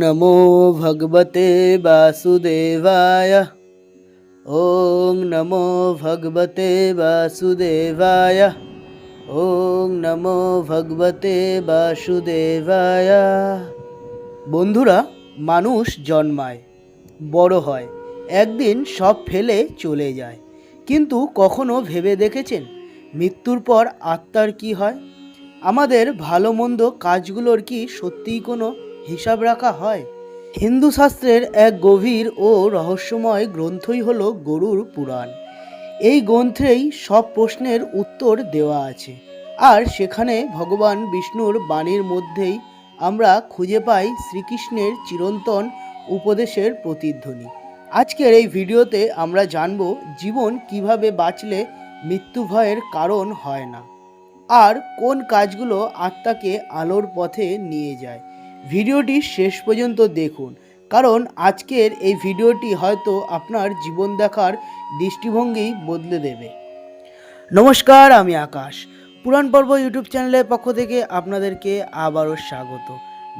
নমো ভগবতে বাসুদেবায় ওং নমো ভগবতে বাসুদেবায় ওং নমো ভগবতে বাসুদেবায় বন্ধুরা, মানুষ জন্মায়, বড় হয়, একদিন সব ফেলে চলে যায়। কিন্তু কখনো ভেবে দেখেছেন মৃত্যুর পর আত্মার কি হয়? আমাদের ভালো মন্দ কাজগুলোর কি সত্যিই কোনো হিসাব রাখা হয়। হিন্দু শাস্ত্রের এক গভীর ও রহস্যময় গ্রন্থই হলো গরুর পুরাণ। এই গ্রন্থেই সব প্রশ্নের উত্তর দেওয়া আছে। আর সেখানে ভগবান বিষ্ণুর বাণীর মধ্যেই আমরা খুঁজে পাই শ্রীকৃষ্ণের চিরন্তন উপদেশের প্রতিধ্বনি। আজকের এই ভিডিওতে আমরা জানব জীবন কীভাবে বাঁচলে মৃত্যু ভয়ের কারণ হয় না। আর কোন কাজগুলো আত্মাকে আলোর পথে নিয়ে যায়। ভিডিওটি শেষ পর্যন্ত দেখুন। কারণ আজকের এই ভিডিওটি হয়তো আপনার জীবন দেখার দৃষ্টিভঙ্গি বদলে দেবে। নমস্কার, আমি আকাশ। পুরাণ পর্ব ইউটিউব চ্যানেলের পক্ষ থেকে আপনাদেরকে আবারও স্বাগত।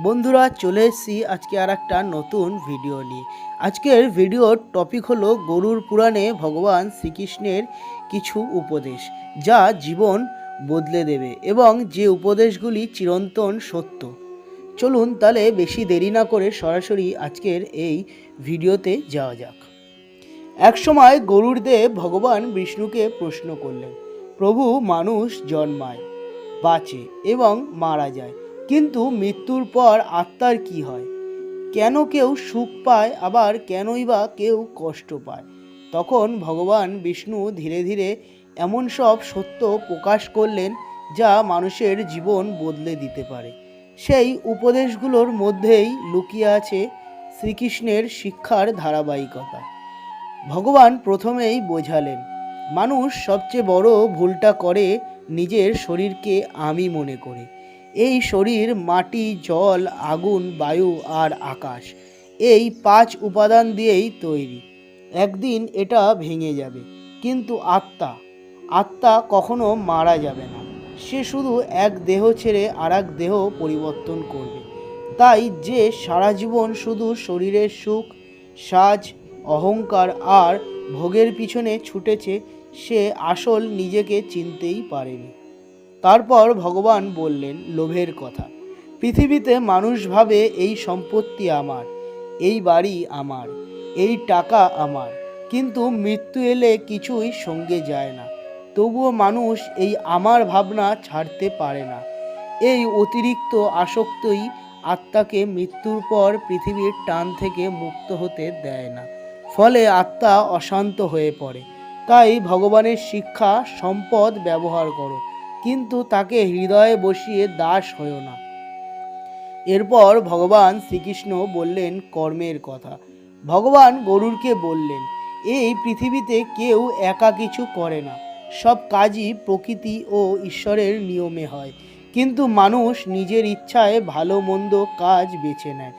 বন্ধুরা, চলে এসেছি আজকে আর একটা নতুন ভিডিও নিয়ে। আজকের ভিডিওর টপিক হলো গরুর পুরাণে ভগবান শ্রীকৃষ্ণের কিছু উপদেশ, যা জীবন বদলে দেবে এবং যে উপদেশগুলি চিরন্তন সত্য। চলুন তাহলে বেশি দেরি না করে সরাসরি আজকের এই ভিডিওতে যাওয়া যাক। একসময় গরুর দেব ভগবান বিষ্ণুকে প্রশ্ন করলেন, প্রভু, মানুষ জন্মায়, বাঁচে এবং মারা যায়, কিন্তু মৃত্যুর পর আত্মার কি হয়? কেন কেউ সুখ পায়, আবার কেনই বা কেউ কষ্ট পায়? তখন ভগবান বিষ্ণু ধীরে ধীরে এমন সব সত্য প্রকাশ করলেন যা মানুষের জীবন বদলে দিতে পারে। সেই উপদেশগুলোর মধ্যেই লুকিয়ে আছে শ্রীকৃষ্ণের শিক্ষার ধারাবাহিকতা। ভগবান প্রথমেই বোঝালেন, মানুষ সবচেয়ে বড় ভুলটা করে নিজের শরীরকে আমি মনে করে। এই শরীর মাটি, জল, আগুন, বায়ু আর আকাশ, এই পাঁচ উপাদান দিয়েই তৈরি। একদিন এটা ভেঙে যাবে, কিন্তু আত্মা আত্মা কখনো মারা যাবে না। সে শুধু এক দেহ ছেড়ে আর দেহ পরিবর্তন করবে। তাই যে সারা জীবন শুধু শরীরের সুখ, সাজ, অহংকার আর ভোগের পিছনে ছুটেছে, সে আসল নিজেকে চিনতেই পারেনি। তারপর ভগবান বললেন, লোভের কথা। পৃথিবীতে মানুষ ভাবে, এই সম্পত্তি আমার, এই বাড়ি আমার, এই টাকা আমার। কিন্তু মৃত্যু এলে কিছুই সঙ্গে যায় না। তবুও মানুষ এই আমার ভাবনা ছাড়তে পারে না। এই অতিরিক্ত আসক্তই আত্মাকে মৃত্যুর পর পৃথিবীর টান থেকে মুক্ত হতে দেয় না। ফলে আত্মা অশান্ত হয়ে পড়ে। তাই ভগবানের শিক্ষা, সম্পদ ব্যবহার করো, কিন্তু তাকে হৃদয়ে বসিয়ে দাস হয়েও না। এরপর ভগবান শ্রীকৃষ্ণ বললেন কর্মের কথা। ভগবান গরুরকে বললেন, এই পৃথিবীতে কেউ একা কিছু করে না। সব কাজই প্রকৃতি ও ঈশ্বরের নিয়মে হয়। কিন্তু মানুষ নিজের ইচ্ছায় ভালো মন্দ কাজ বেছে নেয়,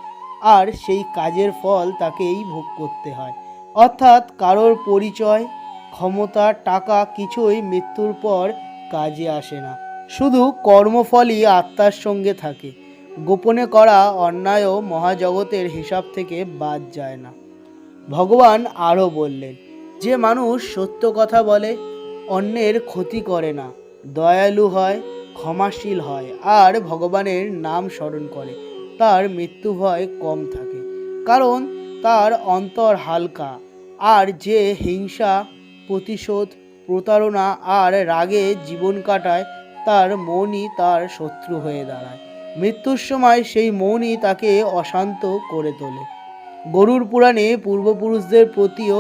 আর সেই কাজের ফল তাকেই ভোগ করতে হয়। অর্থাৎ কারোর পরিচয়, ক্ষমতা, টাকা কিছুই মৃত্যুর পর কাজে আসে না। শুধু কর্মফলই আত্মার সঙ্গে থাকে। গোপনে করা অন্যায়ও মহাজগতের হিসাব থেকে বাদ যায় না। ভগবান আরও বললেন, যে মানুষ সত্য কথা বলে অন্যের ক্ষতি করে না। দয়ালু হয়, ক্ষমাশীল হয় আর ভগবানের নাম স্মরণ করে। তার মৃত্যু ভয় কম থাকে, কারণ তার অন্তর হালকা। আর যে হিংসা, প্রতিশোধ, প্রতারণা আর রাগে জীবন কাটায়, তার মনই তার শত্রু হয়ে দাঁড়ায়। মৃত্যুর সময় সেই মনই তাকে অশান্ত করে তোলে। গরুর পুরাণে পূর্বপুরুষদের প্রতিও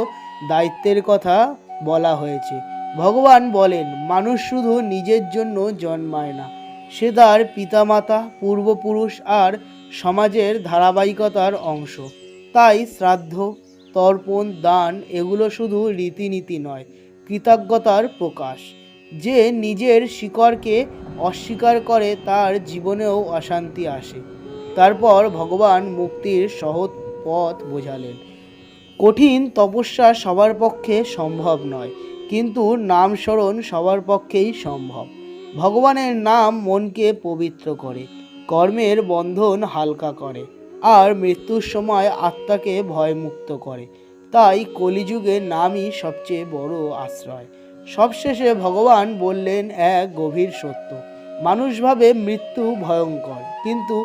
দায়িত্বের কথা বলা হয়েছে। ভগবান বলেন, মানুষ শুধু নিজের জন্য জন্মায় না। সে তার পিতামাতা, পূর্বপুরুষ আর সমাজের ধারাবাহিকতার অংশ। তাই শ্রাদ্ধ, তর্পণ, দান এগুলো শুধু রীতিনীতি নয়, কৃতজ্ঞতার প্রকাশ। যে নিজের শিকড়কে অস্বীকার করে তার জীবনেও অশান্তি আসে। তারপর ভগবান মুক্তির সহজ পথ বোঝালেন। কঠিন তপস্যা সবার পক্ষে সম্ভব নয়। কিন্তু নাম স্মরণ সবার পক্ষেই সম্ভব। ভগবানের নাম মনকে পবিত্র করে, কর্মের বন্ধন হালকা করে, আর মৃত্যুর সময় আত্মাকে ভয়মুক্ত করে। তাই কলিযুগে নামই সবচেয়ে বড় আশ্রয়। সবশেষে ভগবান বললেন, এক গভীর সত্য। মানুষ ভাবে মৃত্যু ভয়ঙ্কর, কিন্তু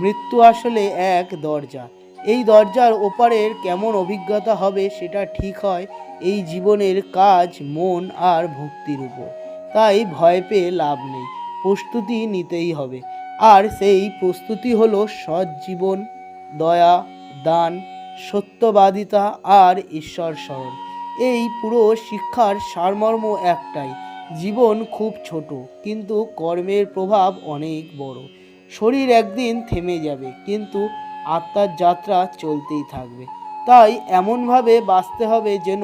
মৃত্যু আসলে এক দরজা। এই দরজার ওপারের কেমন অভিজ্ঞতা হবে সেটা ঠিক হয় এই জীবনের কাজ, মন আর ভক্তির উপর। তাই ভয় পেয়ে লাভ নেই, প্রস্তুতি নিতেই হবে। আর সেই প্রস্তুতি হলো সৎ জীবন, দয়া, দান, সত্যবাদিতা আর ঈশ্বর স্মরণ। এই পুরো শিক্ষার সারমর্ম একটাই, জীবন খুব ছোট, কিন্তু কর্মের প্রভাব অনেক বড়। শরীর একদিন থেমে যাবে, কিন্তু আত্মার যাত্রা চলতেই থাকবে। তাই এমনভাবে বাঁচতে হবে যেন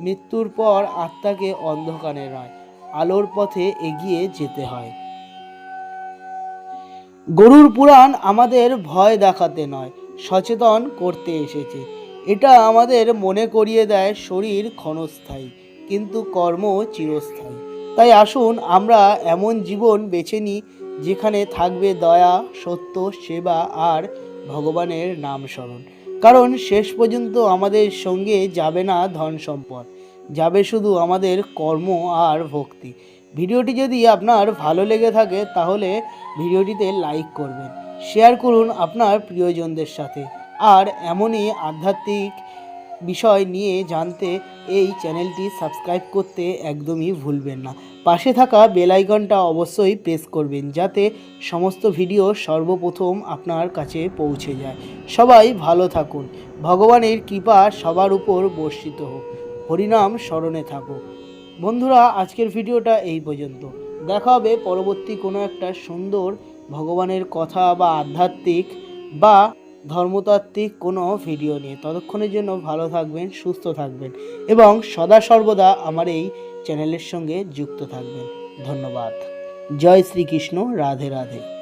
মৃত্যুর পর আত্মাকে অন্ধকারে নয় আলোর পথে এগিয়ে যেতে হয়। গরুর পুরাণ আমাদের ভয় দেখাতে নয়, সচেতন করতে এসেছে। এটা আমাদের মনে করিয়ে দেয় শরীর ক্ষণস্থায়ী, কিন্তু কর্ম চিরস্থায়ী। তাই আসুন আমরা এমন জীবন বেছে নিই যেখানে থাকবে দয়া, সত্য, সেবা আর ভগবানের নাম স্মরণ। কারণ শেষ পর্যন্ত আমাদের সঙ্গে যাবে না ধন সম্পদ। যাবে শুধু আমাদের কর্ম আর ভক্তি। ভিডিওটি যদি আপনার ভালো লেগে থাকে, তাহলে ভিডিওটিতে লাইক করবেন, শেয়ার করুন আপনার প্রিয়জনদের সাথে। আর এমনই আধ্যাত্মিক বিষয় নিয়ে জানতে এই চ্যানেলটি সাবস্ক্রাইব করতে একদমই ভুলবেন না। পাশে থাকা বেল আইকনটা অবশ্যই প্রেস করবেন যাতে সমস্ত ভিডিও সর্বপ্রথম আপনার কাছে পৌঁছে যায়। সবাই ভালো থাকুন। ভগবানের কৃপা সবার উপর বর্ষিত হোক। হরিনাম স্মরণে থাকুক বন্ধুরা, আজকের ভিডিওটা এই পর্যন্ত। দেখা হবে পরবর্তী কোনো একটা সুন্দর ভগবানের কথা বা আধ্যাত্মিক বা ধর্মতাত্ত্বিক কোনো ভিডিও নিয়ে। ততক্ষণের জন্য ভালো থাকবেন, সুস্থ থাকবেন এবং সদা সর্বদা আমার এই চ্যানেলের সঙ্গে যুক্ত থাকবেন। ধন্যবাদ। জয় শ্রীকৃষ্ণ। রাধে রাধে।